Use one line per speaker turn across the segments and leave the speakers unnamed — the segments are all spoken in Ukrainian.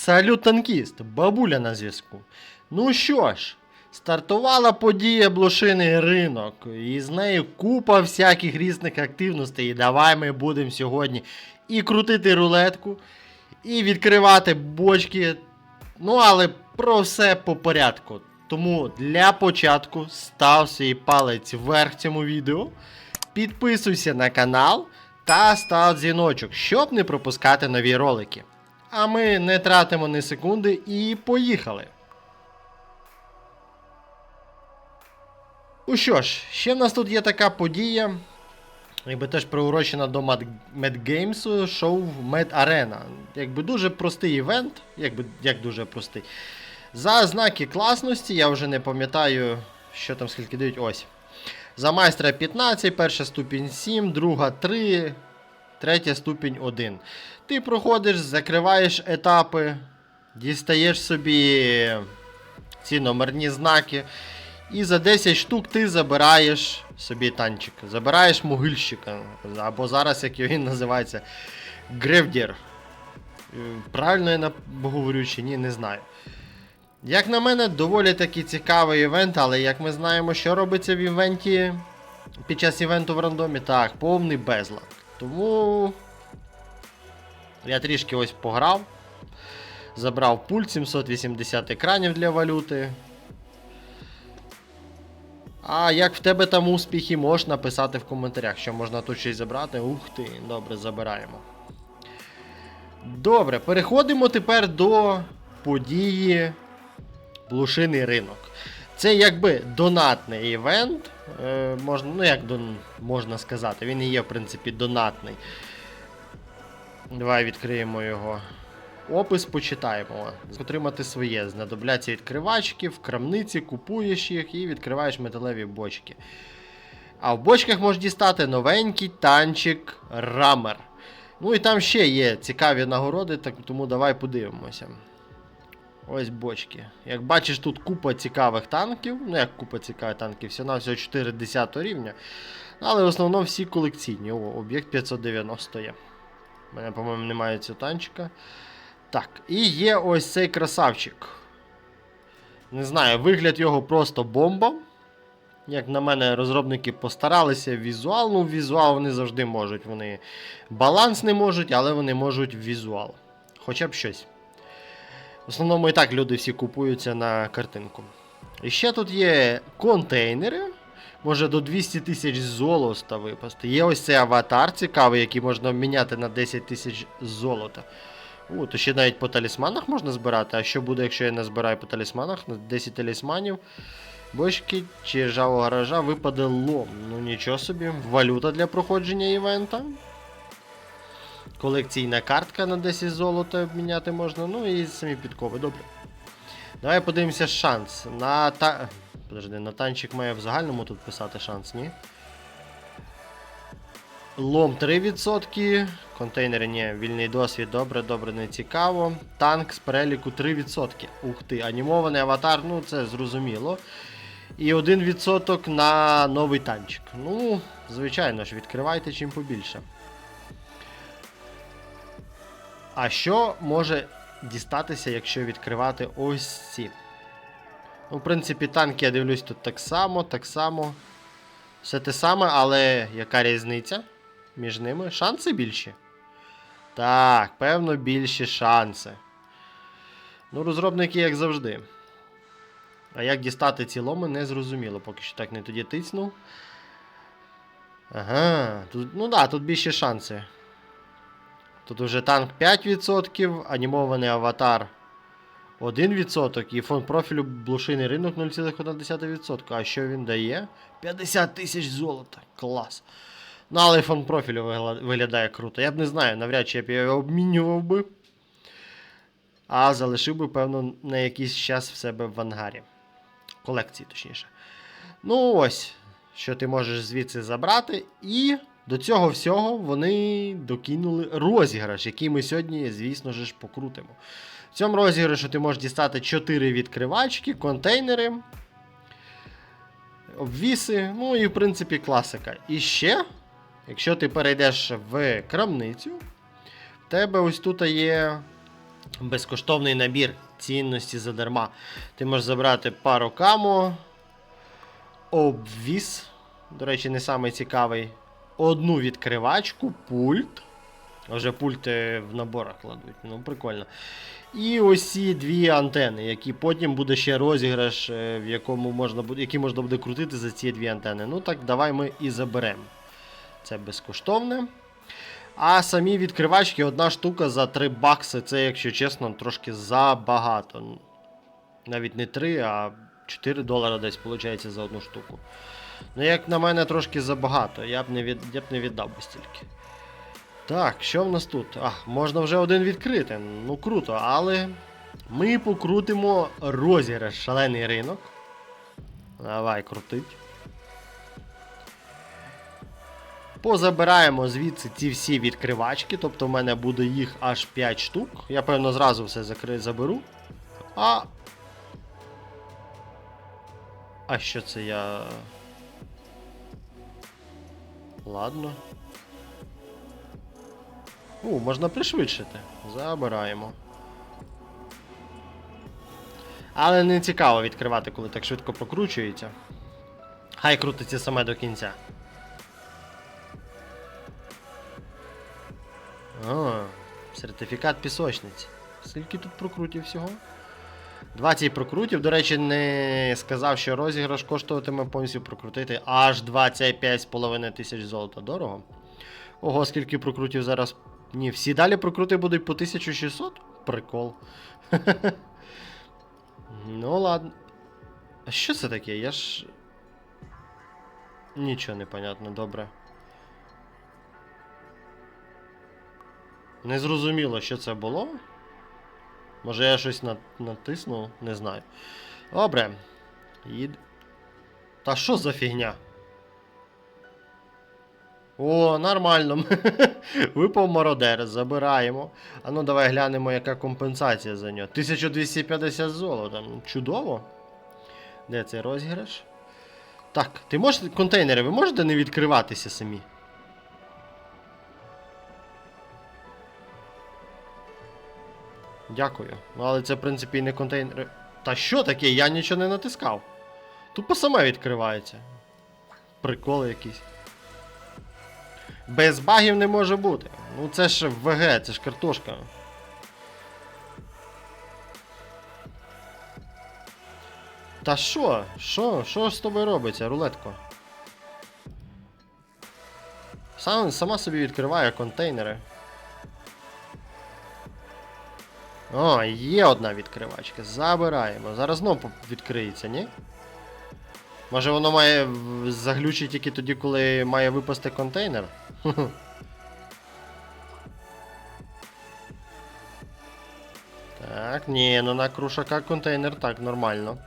Салют танкіст, бабуля на зв'язку. Ну що ж, стартувала подія блошиний ринок, і з нею купа всяких різних активностей. І давай ми будемо сьогодні і крутити рулетку, і відкривати бочки. Ну, але про все по порядку. Тому для початку став свій палець вверх цьому відео, підписуйся на канал та став дзвіночок, щоб не пропускати нові ролики. А ми не тратимо ні секунди і поїхали. Ну що ж, ще в нас тут є така подія, якби теж приурочена до Mad Games, шоу Mad Arena. Якби дуже простий івент, якби як дуже простий. За знаки класності, я вже не пам'ятаю, що там скільки дають. Ось. За майстра 15, перша ступінь 7, друга 3, третя ступінь 1. Ти проходиш, закриваєш етапи, дістаєш собі ці номерні знаки. І за 10 штук ти забираєш собі танчик. Забираєш могильщика. Або зараз, як він називається, Гревдір. Правильно я говорю чи ні, не знаю. Як на мене, доволі таки цікавий івент, але як ми знаємо, що робиться в івенті під час івенту в рандомі, так, повний безлад. Тому я трішки ось пограв. Забрав пульт 780 екранів для валюти. А як в тебе там успіхи, можеш написати в коментарях, що можна тут щось забрати. Ух ти, добре, забираємо. Добре, переходимо тепер до події Блушиний ринок. Це якби донатний івент. Е, можна, ну як дон, можна сказати, він і є, в принципі, донатний. Давай відкриємо його. Опис почитаємо. Отримати своє. Знадобляться відкривачки, в крамниці купуєш їх і відкриваєш металеві бочки. А в бочках можеш дістати новенький танчик Рамер. Ну і там ще є цікаві нагороди, так, тому давай подивимося. Ось бочки. Як бачиш, тут купа цікавих танків. Ну, як купа цікавих танків, всього всього 4 10 рівня. Але в основному всі колекційні. О, об'єкт 590 є. У мене, по-моєму, немає цього танчика. Так, і є ось цей красавчик. Не знаю, вигляд його просто бомба. Як на мене, розробники постаралися візуал. Ну, візуал вони завжди можуть. Вони баланс не можуть, але вони можуть візуал. Хоча б щось. В основному і так люди всі купуються на картинку. І ще тут є контейнери. Може до 200 тисяч золота випасти. Є ось цей аватар цікавий, який можна обміняти на 10 тисяч золота. О, то ще навіть по талісманах можна збирати. А що буде, якщо я не збираю по талісманах? На 10 талісманів. Бочки чи ржавого гаража випаде лом. Ну нічого собі. Валюта для проходження івента. Колекційна картка на 10 золота обміняти можна. Ну і самі підкови, добре. Давай подивимося шанс. На та. Подожди, на танчик має в загальному тут писати шанс, ні? Лом 3%. Контейнери ні, вільний досвід, добре, добре, не цікаво. Танк з переліку 3%. Ух ти, анімований аватар, ну це зрозуміло. І 1% на новий танчик. Ну, звичайно ж, відкривайте чим побільше. А що може дістатися, якщо відкривати ось ці? Ну, в принципі, танки, я дивлюсь, тут так само, так само. Все те саме, але яка різниця між ними? Шанси більші? Так, певно, більші шанси. Ну, розробники, як завжди. А як дістати ці ломи, не зрозуміло, поки що так не тоді тицнув. Ага, тут, ну да, тут більші шанси. Тут уже танк 5%, анімований аватар 1% і фон профілю блошиний ринок 0,1%. А що він дає? 50 тисяч золота. Клас. Ну, але фон профілю виглядає круто. Я б не знаю, навряд чи я б його обмінював би. А залишив би, певно, на якийсь час в себе в ангарі. Колекції, точніше. Ну ось, що ти можеш звідси забрати. І до цього всього вони докинули розіграш, який ми сьогодні, звісно ж, покрутимо. В цьому розіграшу ти можеш дістати 4 відкривачки, контейнери, обвіси, ну і в принципі класика. І ще, якщо ти перейдеш в крамницю, в тебе ось тут є Безкоштовний набір цінності задарма. Ти можеш забрати пару камо, обвіз. До речі, не самий. Одну відкривачку, пульт. Вже пульти в наборах кладуть. Ну, прикольно. І ось дві антени, які потім буде ще розіграш, е, в якому можна буде, які можна буде крутити за ці дві антени. Ну так, давай ми і заберемо. Це безкоштовне. А самі відкривачки, одна штука за 3 бакси, це, якщо чесно, трошки забагато. Навіть не 3, а 4 долара десь виходить за одну штуку. Ну, як на мене, трошки забагато. Я б не, від... я б не віддав би стільки. Так, що в нас тут? А, можна вже один відкрити. Ну круто, але ми покрутимо розіграш шалений ринок. Давай, крутить. Позабираємо звідси ці всі відкривачки, тобто в мене буде їх аж 5 штук. Я, певно, зразу все закри... заберу. А. А що це я. Ладно. У, можна пришвидшити. Забираємо. Але не цікаво відкривати, коли так швидко прокручується. Хай крутиться саме до кінця. О, сертифікат пісочниці. Скільки тут прокрутів всього? 20 прокрутів. До речі, не сказав, що розіграш коштуватиме повністю прокрутити аж 25,5 тисяч золота. Дорого. Ого, скільки прокрутів зараз. Ні, всі далі прокрути будуть по 1600? Прикол. ну ладно. А що це таке? Я ж. Нічого не понятно, добре. Не зрозуміло, що це було. Може я щось на- натиснув, не знаю. Добре. Їд... Та що за фігня? О, нормально. Випав мародер, забираємо. А ну давай глянемо, яка компенсація за нього. 1250 золота. Ну, Чудово. Де цей розіграш? Так, ти можеш. Контейнери, ви можете не відкриватися самі? Дякую. Ну, але це, в принципі, і не контейнери. Та що таке? Я нічого не натискав. Тупо саме відкривається. Приколи якісь. Без багів не може бути. Ну це ж ВГ, це ж картошка. Та що? Що? Що з тобою робиться, рулетко? Сам, сама собі відкриває контейнери. О, є одна відкривачка. Забираємо. Зараз знову відкриється, ні? Може воно має заглючити тільки тоді, коли має випасти контейнер? Так, ні, ну на крушака контейнер так, нормально.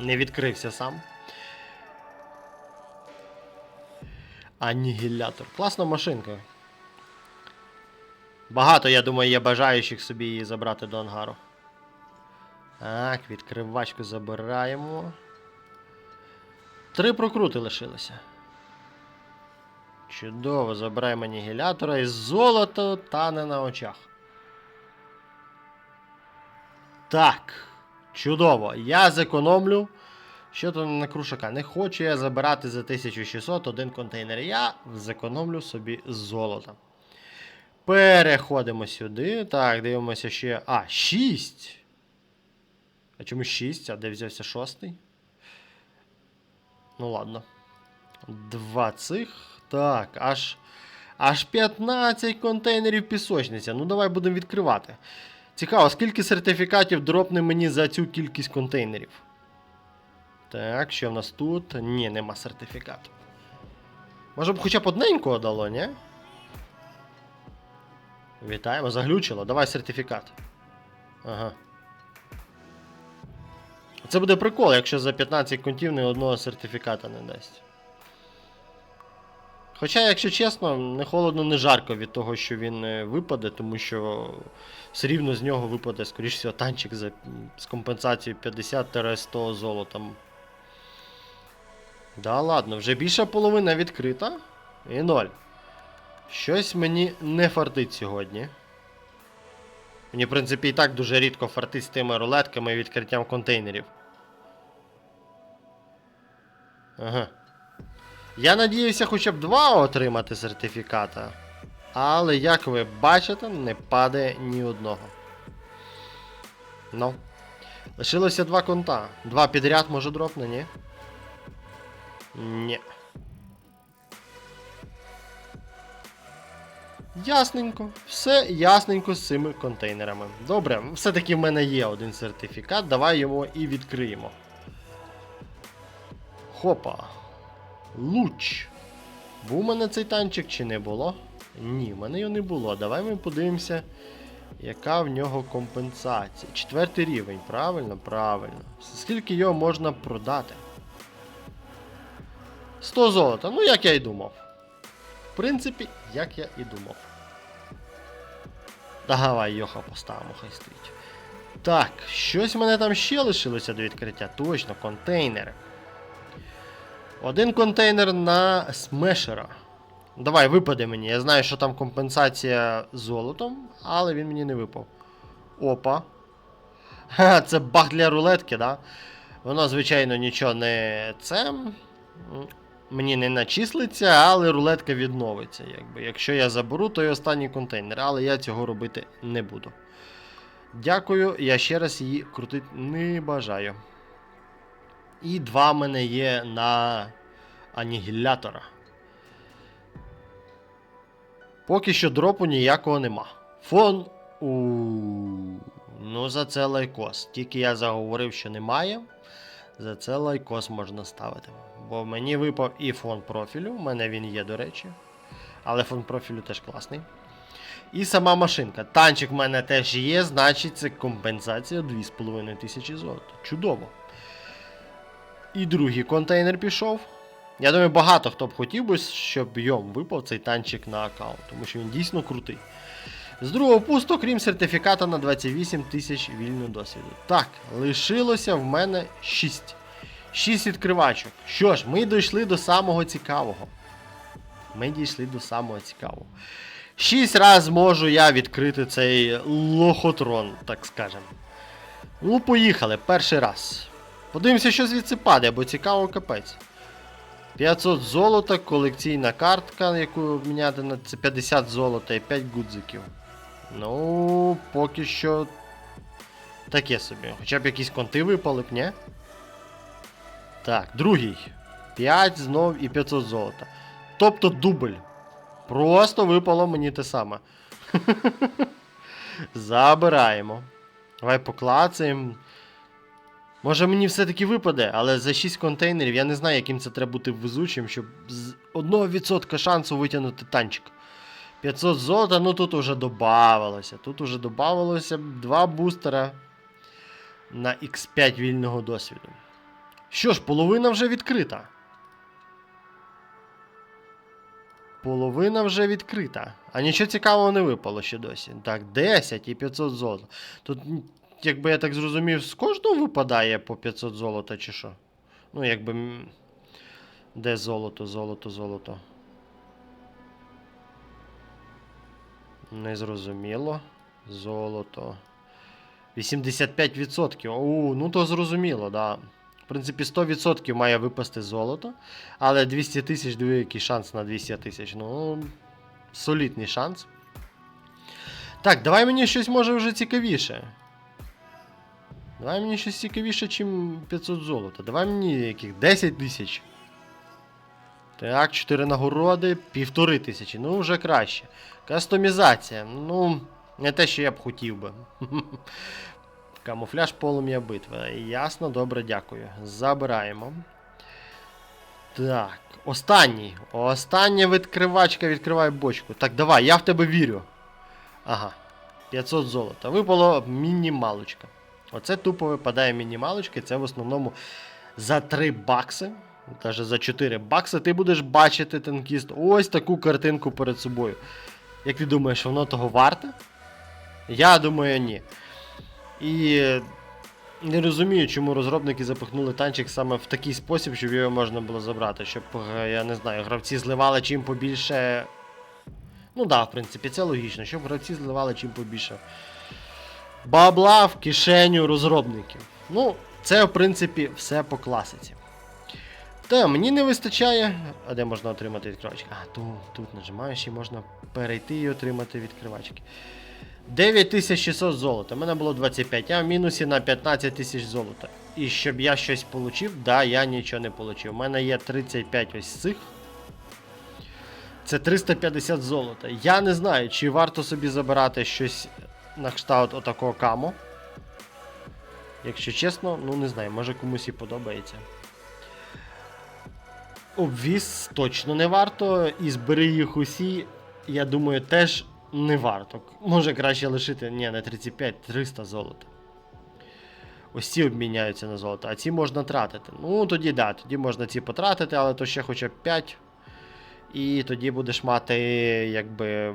Не відкрився сам. Анігілятор. Класна машинка. Багато, я думаю, є бажаючих собі її забрати до ангару. Так, відкривачку забираємо. Три прокрути лишилося. Чудово, забираємо анігілятора і золото тане на очах. Так. Чудово. Я зекономлю. Що там на крушака? Не хочу я забирати за 1600 один контейнер. Я зекономлю собі золото. Переходимо сюди. Так, дивимося ще. А, 6. А чому 6? А де взявся шостий? Ну ладно. Два цих. Так, аж. Аж 15 контейнерів пісочниця. Ну, давай будемо відкривати. Цікаво, скільки сертифікатів дропне мені за цю кількість контейнерів? Так, що в нас тут? Ні, нема сертифікату. Може б хоча б одненького дало, ні? Вітаємо, заглючило. Давай сертифікат. Ага. Це буде прикол, якщо за 15 контів ні одного сертифіката не дасть. Хоча, якщо чесно, не холодно, не жарко від того, що він е, випаде, тому що все рівно з нього випаде, скоріш всього, танчик за, з компенсацією 50-100 золотом. Да ладно, вже більша половина відкрита. І ноль. Щось мені не фартить сьогодні. Мені, в принципі, і так дуже рідко фартить з тими рулетками і відкриттям контейнерів. Ага. Я надіюся хоча б два отримати сертифіката. Але, як ви бачите, не падає ні одного. Ну. Лишилося два конта. Два підряд може дропне, ні? Ні. Ясненько. Все ясненько з цими контейнерами. Добре, все-таки в мене є один сертифікат, давай його і відкриємо. Хопа. Луч. Був у мене цей танчик чи не було? Ні, в мене його не було. Давай ми подивимося, яка в нього компенсація. Четвертий рівень, правильно? Правильно. Скільки його можна продати? 100 золота, ну як я і думав. В принципі, як я і думав. Давай Йоха поставимо, хай стоїть. Так, щось в мене там ще лишилося до відкриття. Точно, контейнери. Один контейнер на смешера. Давай, випаде мені. Я знаю, що там компенсація золотом, але він мені не випав. Опа. Це баг для рулетки, да? Воно, звичайно, нічого не це. Мені не начислиться, але рулетка відновиться. Якби. Якщо я заберу, то й останній контейнер, але я цього робити не буду. Дякую, я ще раз її крутити не бажаю. І два в мене є на анігілятора. Поки що дропу ніякого нема. Фон. у Ну, за це лайкос. Тільки я заговорив, що немає. За це лайкос можна ставити. Бо мені випав і фон профілю, у мене він є, до речі. Але фон профілю теж класний. І сама машинка. Танчик в мене теж є, значить це компенсація 2500 золота. Чудово. І другий контейнер пішов. Я думаю, багато хто б хотів би, щоб йому випав цей танчик на аккаунт, тому що він дійсно крутий. З другого пусто, крім сертифіката на 28 тисяч вільного досвіду. Так, лишилося в мене 6. 6 відкривачок. Що ж, ми дійшли до самого цікавого. Ми дійшли до самого цікавого. 6 раз можу я відкрити цей лохотрон, так скажем. Ну, поїхали, перший раз. Подивимося, що звідси падає, бо цікаво капець. 500 золота, колекційна картка, яку міняти на це 50 золота і 5 гудзиків. Ну, поки що. Таке собі. Хоча б якісь конти випали б, ні? Так, другий. 5 знов і 500 золота. Тобто дубль. Просто випало мені те саме. Забираємо. Давай поклацаємо. Може мені все-таки випаде, але за 6 контейнерів я не знаю, яким це треба бути везучим, щоб з 1% шансу витягнути танчик. 500 золота, ну тут уже добавилося. Тут уже добавилося два бустера на X5 вільного досвіду. Що ж, половина вже відкрита. Половина вже відкрита. А нічого цікавого не випало ще досі. Так, 10 і 500 золота. Тут, якби я так зрозумів, з кожного випадає по 500 золота чи що? Ну, якби. Де золото, золото, золото. Незрозуміло. Золото. 85%. У, ну то зрозуміло, да. В принципі, 100% має випасти золото. Але 200 тисяч, диви, шанс на 200 тисяч. Ну, солідний шанс. Так, давай мені щось може вже цікавіше. Давай мені щось цікавіше, чим 500 золота. Давай мені яких 10 тисяч. Так, 4 нагороди, півтори тисячі. Ну, вже краще. Кастомізація. Ну, не те, що я б хотів би. Камуфляж полум'я битви. Ясно, добре, дякую. Забираємо. Так, останній. Остання відкривачка відкриває бочку. Так, давай, я в тебе вірю. Ага. 500 золота. Випало мінімалочка. Оце тупо випадає мінімалочка, це в основному за 3 бакси. Навіть за 4 бакси ти будеш бачити танкіст ось таку картинку перед собою. Як ти думаєш, воно того варте? Я думаю, ні. І не розумію, чому розробники запихнули танчик саме в такий спосіб, щоб його можна було забрати. Щоб, е, я не знаю, гравці зливали чим побільше. Ну так, да, в принципі, це логічно, щоб гравці зливали чим побільше бабла в кишеню розробників. Ну, це, в принципі, все по класиці. Та, мені не вистачає. А де можна отримати відкривачки? А, тут, тут нажимаєш і можна перейти і отримати відкривачки. 9600 золота. У мене було 25, я в мінусі на 15 тисяч золота. І щоб я щось отримав, да, я нічого не отримав. У мене є 35 ось цих. Це 350 золота. Я не знаю, чи варто собі забирати щось на кшталт отакого камо. Якщо чесно, ну не знаю, може комусь і подобається. Обвіз точно не варто, і збери їх усі, я думаю, теж не варто. Може краще лишити, ні, не 35, 300 золота. Ось ці обміняються на золото, а ці можна тратити. Ну, тоді да, тоді можна ці потратити, але то ще хоча б 5. І тоді будеш мати, якби.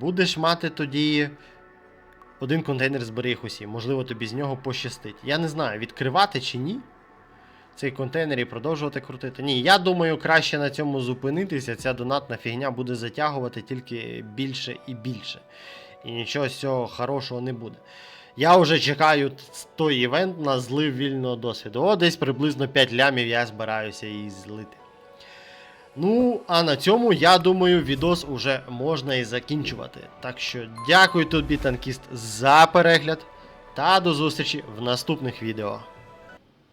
Будеш мати тоді один контейнер збери їх усі. Можливо, тобі з нього пощастить. Я не знаю, відкривати чи ні. Цей контейнер і продовжувати крутити. Ні, я думаю, краще на цьому зупинитися. Ця донатна фігня буде затягувати тільки більше і більше. І нічого з цього хорошого не буде. Я вже чекаю той івент на злив вільного досвіду. О, десь приблизно 5 лямів я збираюся її злити. Ну, а на цьому, я думаю, відос уже можна і закінчувати. Так що дякую тобі, танкіст, за перегляд та до зустрічі в наступних відео.